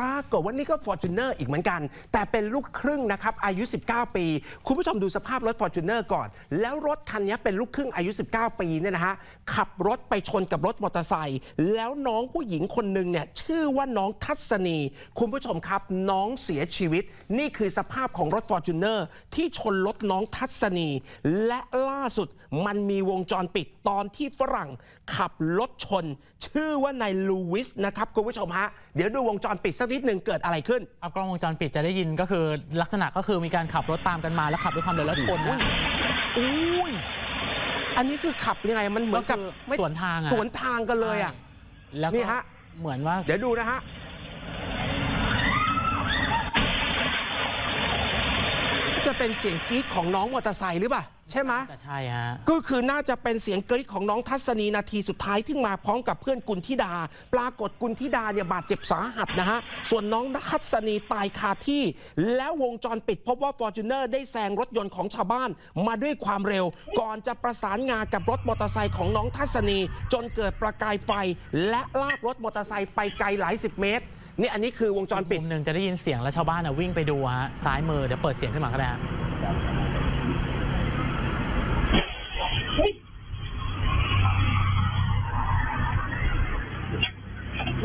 ปรากฏว่านี่ก็ f o r t u n e r อีกเหมือนกัน แต่เป็นลูกครึ่งนะครับอายุ 19 ปี คุณผู้ชมดูสภาพรถ f o r t u n e r ก่อน แล้วรถคันนี้เป็นลูกครึ่งอายุ 19 ปีเนี่ยนะฮะขับรถไปชนกับรถมอเตอร์ไซค์แล้วน้องผู้หญิงคนหนึ่งเนี่ยชื่อว่าน้องทัศนี คุณผู้ชมครับ น้องเสียชีวิต นี่คือสภาพของรถ f o r t u n e r ที่ชนรถน้องทัศนี และล่าสุดมันมีวงจรปิดตอนที่ฝรั่งขับรถชน ชื่อว่านายลูวิสนะครับคุณผู้ชมฮะเดี๋ยวดูวงจรปิดสักนิดหนึ่งเกิดอะไรขึ้น เอากล้องวงจรปิดจะได้ยินก็คือลักษณะก็คือมีการขับรถตามกันมาแล้วขับด้วยความเร็วแล้วชนนะอุ้ยอันนี้คือขับยังไงมันเหมือนกับก็คือไม่สวนทางอะสวนทางกันเลยอะแล้วนี่ก็ฮะเหมือนว่า เดี๋ยวดูนะฮะจะเป็นเสียงกรี๊ดของน้องมอเตอร์ไซค์หรือเปล่า ใช่ไหมจะใช่ฮะก็คือน่าจะเป็นเสียงกรี๊ดของน้องทัศนีนาทีสุดท้ายที่มาพร้อมกับเพื่อนกุลธิดา ปรากฏกุลธิดาเนี่ยบาดเจ็บสาหัสนะฮะ ส่วนน้องทัศนีตายคาที่ แล้ววงจรปิดพบว่า f o r t u n e r ได้แซงรถยนต์ของชาวบ้านมาด้วยความเร็ว ก่อนจะประสานงากับรถมอเตอร์ไซค์ของน้องทัศนี จนเกิดประกายไฟ และลากรถมอเตอร์ไซค์ไปไกลหลายสิบเมตรนี่อันนี้คือวงจรปิดมุมหนึ่งจะได้ยินเสียงแล้วชาวบ้านน่ะวิ่งไปดูฮะซ้ายมือเดี๋ยวเปิดเสียงขึ้นมาก็ได้ ฮะ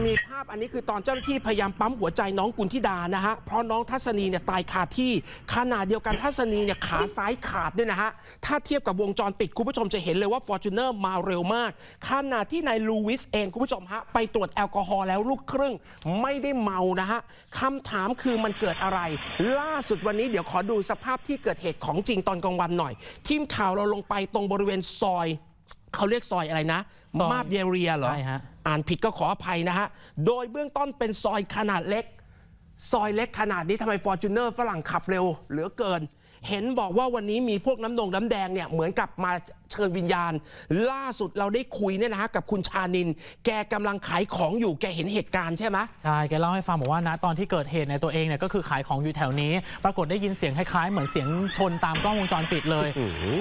มีภาพ อันนี้คือตอนเจ้าหน้าที่พยายามปั๊มหัวใจน้องกุลธิดานะฮะ เพราะน้องทัศนีเนี่ยตายคาที่ขณะเดียวกันทัศนีเนี่ยขาซ้ายขาดด้วยนะฮะ ถ้าเทียบกับวงจรปิดคุณผู้ชมจะเห็นเลยว่า f o r t u n e r มาเร็วมากขณะที่นายลูวิสเองคุณผู้ชมฮะไปตรวจแอลกอฮอล์แล้วลูกครึ่งไม่ได้เมานะฮะคำถามคือมันเกิดอะไร ล่าสุดวันนี้เดี๋ยวขอดูสภาพที่เกิดเหตุของจริงตอนกลางวันหน่อย ทีมข่าวเราลงไปตรงบริเวณซอย เขาเรียกซอยอะไรนะ ซอยมาบเยเรียเหรอ ใช่ฮะ อ่านผิดก็ขออภัยนะฮะ โดยเบื้องต้นเป็นซอยขนาดเล็ก ซอยเล็กขนาดนี้ทำไมฟอร์จูเนอร์ฝรั่งขับเร็วเหลือเกิน เห็นบอกว่าวันนี้มีพวกน้ำนงน้ำแดงเนี่ยเหมือนกับมา เชิญวิญญาณ ล่าสุดเราได้คุยเนี่ยนะฮะกับคุณชานิน แกกำลังขายของอยู่แกเห็นเหตุการณ์ใช่ไหม ใช่แกเล่าให้ฟังบอกว่านะตอนที่เกิดเหตุในยตัวเองเนี่ยก็คือขายของอยู่แถวนี้ ปรากฏได้ยินเสียงคล้ายๆ เหมือนเสียงชนตามกล้องวงจรปิดเลย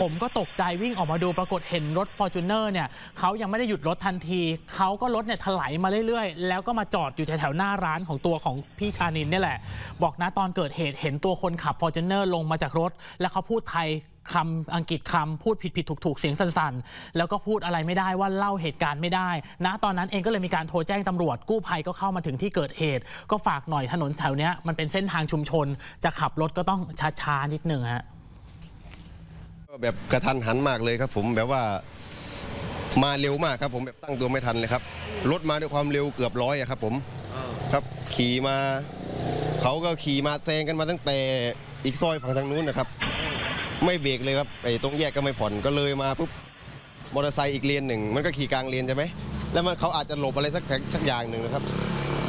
ผมก็ตกใจวิ่งออกมาดูปรากฏเห็นรถ f o r t u n e r เนี่ยเขายังไม่ได้หยุดรถทันที เขาก็รถเนี่ยถลายมาเรื่อยๆ แล้วก็มาจอดอยู่แถวๆหน้าร้านของตัวของพี่ชานินเนี่ยแหละ บอกนะตอนเกิดเหตุเห็นตัวคนขับ f o r t u n e r ลงมาจากรถ แล้วเขาพูดไทย คำอังกฤษคำพูดผิดผิดถูกถูกๆเสียงสั่นๆ แล้วก็พูดอะไรไม่ได้ว่าเล่าเหตุการณ์ไม่ได้ณตอนนั้นเองก็เลยมีการโทรแจ้งตำรวจกู้ภัยก็เข้ามาถึงที่เกิดเหตุ ก็ฝากหน่อยถนนแถวนี้มันเป็นเส้นทางชุมชน จะขับรถก็ต้องช้าๆนิดหนึ่งฮะแบบกระทันหันมากเลยครับ ผมแบบว่ามาเร็วมากครับ ผมแบบตั้งตัวไม่ทันเลยครับรถมาด้วยความเร็วเกือบร้อยอะครับ ผมครับขี่มาเขาก็ขี่มาแซงกันมาตั้งแต่อีกซอยฝั่งทางนู้นนะครับ ไม่เบรกเลยครับไอ้ตรงแยกก็ไม่ผ่อนก็เลยมาปุ๊บมอเตอร์ไซค์อีกเลนหนึ่งมันก็ขี่กลางเลนใช่ไหมแล้วมันเขาอาจจะหลบอะไรสักสักอย่างหนึ่งนะครับ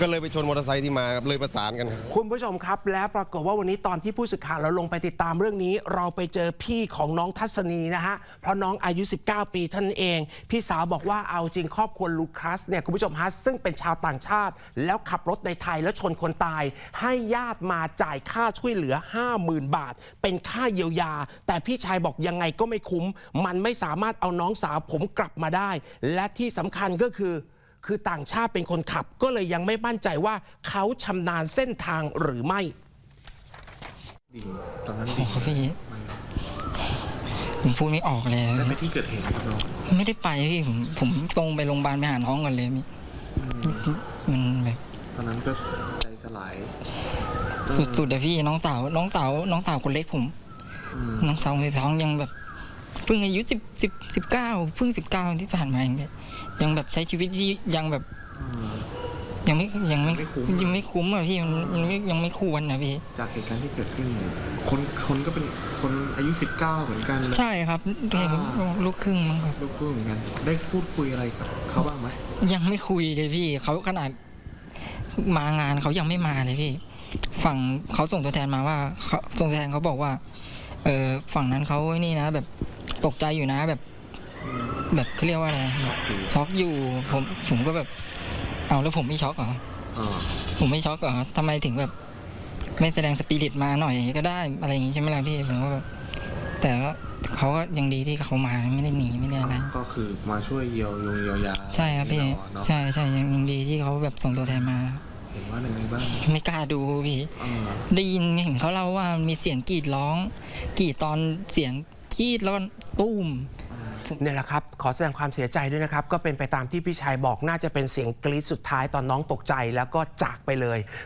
ก็เลยไปชนมอเตอร์ไซค์ที่มาครับเลยประสานกันครับ คุณผู้ชมครับ แล้วปรากฏว่าวันนี้ตอนที่ผู้สื่อข่าวเราลงไปติดตามเรื่องนี้ เราไปเจอพี่ของน้องทัศนีนะฮะ เพราะน้องอายุ 19 ปีท่านนเอง พี่สาวบอกว่าเอาจริงครอบครัวลูคัสเนี่ยคุณผู้ชมฮะซึ่งเป็นชาวต่างชาติ แล้วขับรถในไทยแล้วชนคนตาย ให้ญาติมาจ่ายค่าช่วยเหลือ 50,000 บาท เป็นค่าเยียวยา แต่พี่ชายบอกยังไงก็ไม่คุ้ม มันไม่สามารถเอาน้องสาวผมกลับมาได้ และที่สำคัญก็คือ คือต่างชาติเป็นคนขับ ก็เลยยังไม่มั่นใจว่าเขาชำนาญเส้นทางหรือไม่ ดิ่งตอนนั้นโอ้ดิ่งโหพี่ผมพูดไม่ออกเลย ได้ไปที่เกิดเหตุไหมครับน้องไม่ได้ไปพี่ผมผมตรงไปโรงพยาบาลไปหาท้องก่อนเลยพี่มันแบบ ตอนนั้นก็ใจสลาย สุดๆอะพี่น้องสาว น้องสาว น้องสาวคนเล็กผม อืม น้องสาวในท้องยังแบบ เพิ่งอายุสิบสิบสิบเก้าเพิ่งสิบเก้าที่ผ่านมาเองพี่ยังแบบใช้ชีวิตที่ยังแบบอืมยังไม่ยังไม่ไม่คุ้ม ยังไม่คุ้มอะพี่มันมันไม่ยังไม่ควรนะพี่ จากเหตุการณ์ที่เกิดขึ้นคนคนก็เป็นคนอายุ 19 เหมือนกันใช่ครับอ่า ลูกครึ่งมั้งครับ ลูกพูดเหมือนกัน ได้พูดคุยอะไรกับเขาบ้างไหมยังไม่คุยเลยพี่เขาขนาดมางานเขายังไม่มาเลยพี่ ฝั่งเขาส่งตัวแทนมาว่าเขาส่งตัวแทนเขาบอกว่า เออฝั่งนั้นเขาไอ้นี่นะ แบบ ตกใจอยู่นะแบบแบบเขาเรียกว่าอะไรช็อกอยู่ผมผมก็แบบเอาแล้วผมไม่ช็อกเหรออ่าผมไม่ช็อกเหรอทำไมถึงแบบ ไม่แสดงสปิริตมาหน่อยก็ได้อะไรอย่างงี้ใช่ไหมล่ะพี่ผมก็แบบแต่ก็เขาก็ยังดีที่เขามาไม่ได้หนีไม่ได้อะไรก็คือมาช่วยเยียวยงเยียวยาใช่ครับพี่เราอะเนาะใช่ใช่ยังยังดีที่เขาแบบส่งตัวแทนมาเห็นว่าเป็นไงบ้างไม่กล้าดูพี่เออได้ยินเห็นเขาเล่าว่ามีเสียงกรีดร้องกรีดตอนเสียง กรีดแล้วก็ตุ้ม เนี่ยแหละครับ ขอแสดงความเสียใจด้วยนะครับ ก็เป็นไปตามที่พี่ชายบอกน่าจะเป็นเสียงกรี๊ดสุดท้ายตอนน้องตกใจแล้วก็จากไปเลย